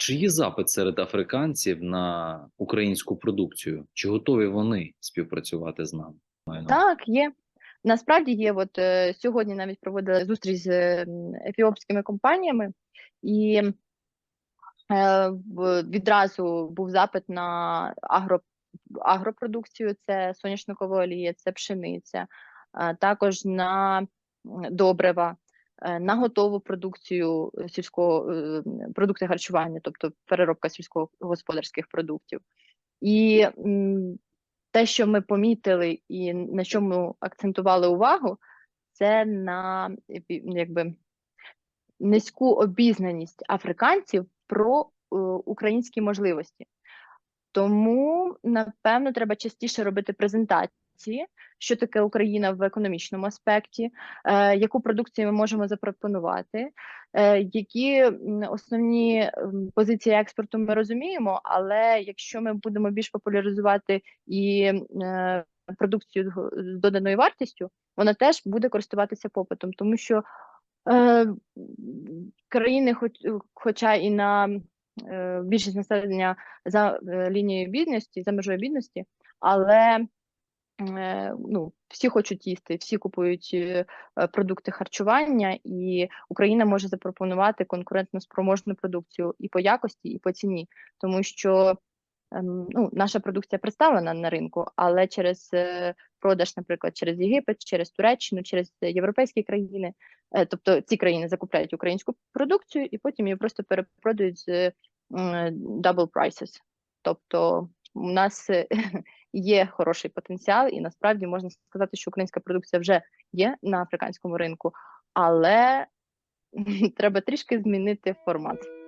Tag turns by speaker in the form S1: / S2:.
S1: чи є запит серед африканців на українську продукцію? Чи готові вони співпрацювати з нами?
S2: Так, є. Насправді є. От е, сьогодні навіть проводили зустріч з е, ефіопськими компаніями, і е, відразу був запит на агро, агропродукцію: це соняшникова олія, це пшениця, також на добрива, на готову продукцію е, сільського е, продукти харчування, тобто переробка сільськогосподарських продуктів. І те, що ми помітили і на чому акцентували увагу, це на якби низьку обізнаність африканців про е, українські можливості. Тому, напевно, треба частіше робити презентації, що таке Україна в економічному аспекті, е, яку продукцію ми можемо запропонувати, е, які основні позиції експорту ми розуміємо, але якщо ми будемо більш популяризувати і е, продукцію з- доданою вартістю, вона теж буде користуватися попитом, тому що країни, хоч, хоча і на більшість населення за лінією бідності, за межою бідності, але ну, всі хочуть їсти, всі купують е, е, продукти харчування, і Україна може запропонувати конкурентно спроможну продукцію і по якості, і по ціні, тому що ем, ну, наша продукція представлена на ринку, але через е, продаж, наприклад, через Єгипет, через Туреччину, через європейські країни, е, тобто ці країни закупляють українську продукцію і потім її просто перепродають з double prices. Тобто у нас е, є хороший потенціал, і насправді можна сказати, що українська продукція вже є на африканському ринку, але треба трішки змінити формат.